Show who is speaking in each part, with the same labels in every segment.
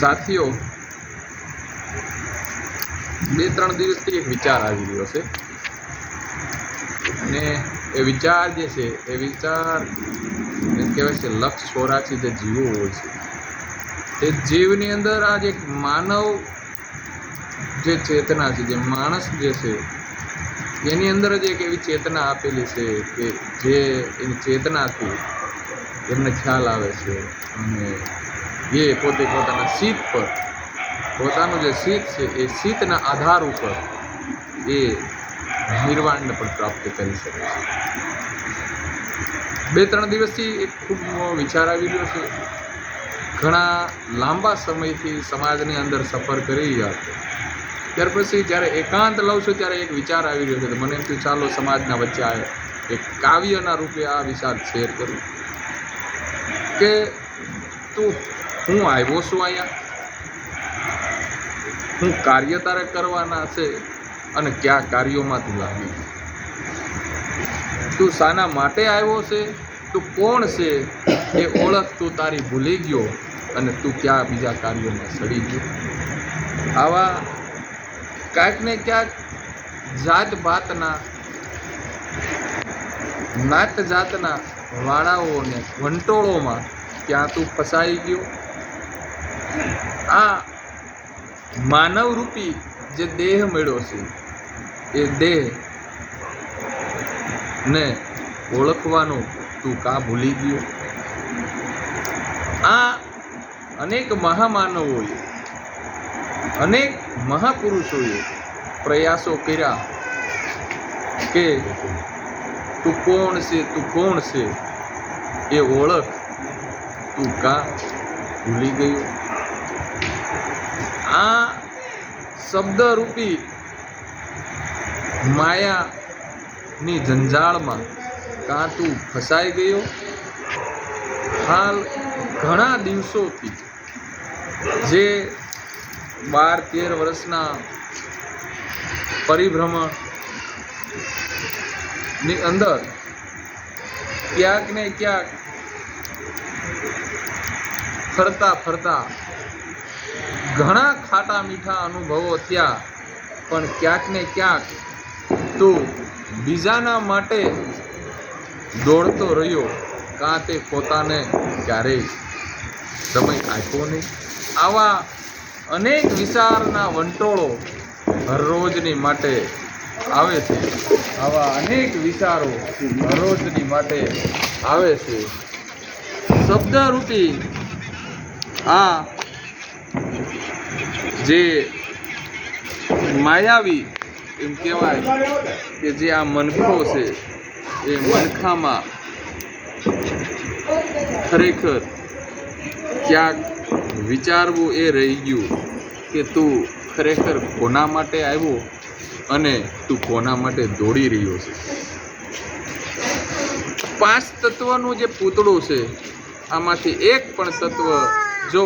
Speaker 1: સાથીઓ, બે ત્રણ દિવસથી એક વિચાર આવી રહ્યો છે. અને એ વિચાર જે છે, એ વિચાર કહેવાય છે, લક્ષ ચોરાશી જે જીવો હોય છે. તે જીવની અંદર આ જે એક માનવ જે ચેતના છે, જે માણસ જે છે, એની અંદર જ એક એવી ચેતના આપેલી છે કે જે એની ચેતનાથી એમને ખ્યાલ આવે છે અને એ પોતે પોતાના શીત પર પોતાનું જે શીત છે એ શીતના આધાર ઉપર એ નિર્વાણને પણ પ્રાપ્ત કરી શકે છે બે ત્રણ દિવસથી એક ખૂબ વિચાર આવી રહ્યો છે ઘણા લાંબા સમયથી સમાજની અંદર સફર કરી રહ્યા છે ત્યાર પછી જ્યારે એકાંત લઉં છું ત્યારે એક વિચાર આવી રહ્યો છે મને એમ થયું, ચાલો સમાજના વચ્ચે આ એક કાવ્યના રૂપે આ વિચાર શેર કરું. કે તું હું આવ્યો છું અહીંયા? હું કાર્ય તારે કરવાના છે અને કયા કાર્યોમાં તું લાગી? તું શાના માટે આવ્યો છે? તું કોણ છે? એ ઓળખ તું તારી ભૂલી ગયો અને તું ક્યાં બીજા કાર્યોમાં સડી ગયો? આવા ક્યાંક ને ક્યાંક જાત ભાતના નાત જાતના વાળાઓને વંટોળોમાં ક્યાં તું ફસાઈ ગયો? આ માનવરૂપી જે દેહ મળ્યો છે, એ દેહ ને ઓળખવાનું તું કા ભૂલી ગયો? આ અનેક મહામાનવોએ, અનેક મહાપુરુષોએ પ્રયાસો કર્યા કે તું કોણ છે, તું કોણ છે, એ ઓળખ તું કા ભૂલી ગયો? આ શબ્દરૂપી માયાની જંજાળમાં કાં તું ફસાઈ ગયો. હાલ ઘણા દિવસોથી જે બાર તેર વર્ષના પરિભ્રમણની અંદર ક્યાંક ને ક્યાંક ફરતા ફરતા ઘણા ખાટા મીઠા અનુભવો થયા, પણ ક્યાંક ને ક્યાંક તું બીજાના માટે દોડતો રહ્યો, કાં તે પોતાને ક્યારેય સમય આપ્યો નહીં. આવા અનેક વિચારના વંટોળો હરરોજની માટે આવે છે. આવા અનેક વિચારો હરરોજની માટે આવે છે. શબ્દરૂપી આ જે માયાવી એમ કહેવાય કે જે આ મનખો છે, એ મનખામાં ખરેખર ક્યાંક વિચારવું એ રહી ગયું કે તું ખરેખર કોના માટે આવ્યો અને તું કોના માટે દોડી રહ્યો છે. પાંચ તત્વનું જે પૂતળું છે, આમાંથી એક પણ તત્વ જો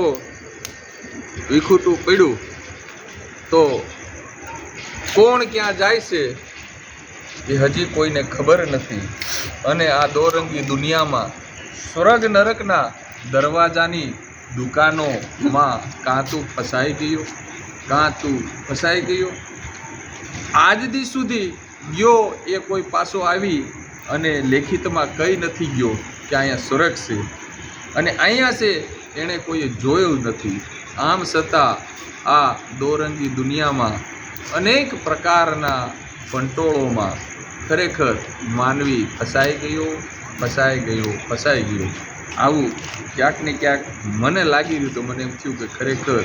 Speaker 1: વિખૂટું પડ્યું, તો કોણ ક્યાં જાય છે એ હજી કોઈને ખબર નથી. અને આ દોરંગી દુનિયામાં સ્વર્ગ નરકના દરવાજાની દુકાનોમાં કાં તું ફસાઈ ગયો કાં તું ફસાઈ ગયો. આજ દી સુધી ગયો એ કોઈ પાસો આવી અને લેખિતમાં કંઈ નથી ગયો કે અહીંયા સ્વર્ગ છે. અને અહીંયા છે, એણે કોઈએ જોયું નથી. આમ છતાં આ દોરંગી દુનિયામાં અનેક પ્રકારના કંટોળોમાં ખરેખર માનવી ફસાઈ ગયો ફસાઈ ગયો ફસાઈ ગયો. આવું ક્યાંક ને ક્યાંક મને લાગી રહ્યું તો મને એમ થયું કે ખરેખર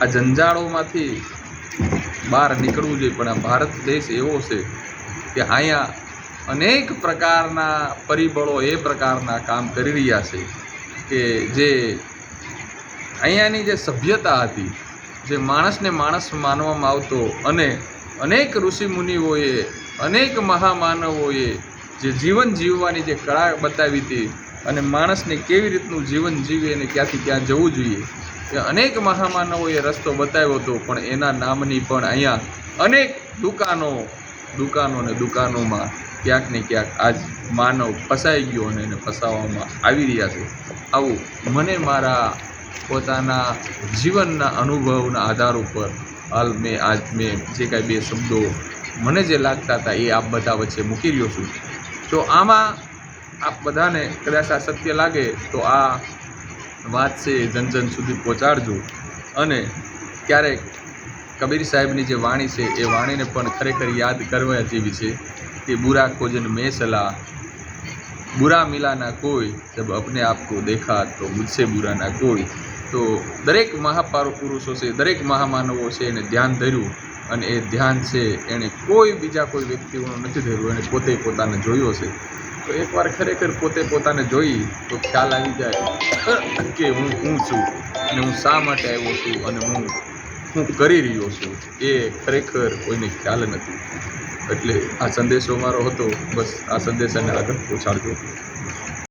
Speaker 1: આ જંજાળોમાંથી બહાર નીકળવું જોઈએ, પણ આ ભારત દેશ એવો છે કે અહીંયા અનેક પ્રકારના પરિબળો એ પ્રકારના કામ કરી રહ્યા છે કે જે અહીંયાની જે સભ્યતા હતી, જે માણસને માણસ માનવામાં આવતો અને અનેક ઋષિ મુનિઓએ અનેક મહામાનવોએ જે જીવન જીવવાની જે કળા બતાવી હતી અને માણસને કેવી રીતનું જીવન જીવે અને ક્યાંથી ક્યાં જવું જોઈએ, એ અનેક મહામાનવોએ રસ્તો બતાવ્યો હતો, પણ એના નામની પણ અહીંયા અનેક દુકાનો દુકાનો ને દુકાનોમાં ક્યાંક ને ક્યાંક આજ માનવ ફસાઈ ગયો અને એને ફસાવવામાં આવી રહ્યા છે. આવું, મને મારા પોતાના જીવનના અનુભવના આધાર ઉપર હાલ મેં આજ મેં જે કાંઈ બે શબ્દો મને જે લાગતા હતા એ આપ બધા વચ્ચે મૂકી રહ્યો છું. જો આમાં આપ બધાને કદાચ આ સત્ય લાગે, તો આ વાત છે એ જન જન સુધી પહોંચાડજો. અને ક્યારેક કબીર સાહેબની જે વાણી છે એ વાણીને પણ ખરેખર યાદ કરવા જેવી છે કે બુરા ખોજન મેં સલાહ બુરા મિલા ના કોઈ, જબ અપને આપ કો દેખા તો મુજસે બુરા ના કોઈ. તો દરેક મહાપારો પુરુષો છે, દરેક મહામાનવો છે એને ધ્યાન ધર્યું અને એ ધ્યાન છે એણે કોઈ બીજા કોઈ વ્યક્તિઓનું નથી ધર્યું એણે પોતે પોતાને જોયો છે. તો એકવાર ખરેખર પોતે પોતાને જોઈ તો ખ્યાલ આવી જાય કે હું હું છું અને હું શા માટે આવ્યો છું અને હું હું કરી રહ્યો છું. એ ખરેખર કોઈને ખ્યાલ નથી. એટલે આ સંદેશો મારો હતો. બસ આ સંદેશાને આગળ પહોંચાડજો.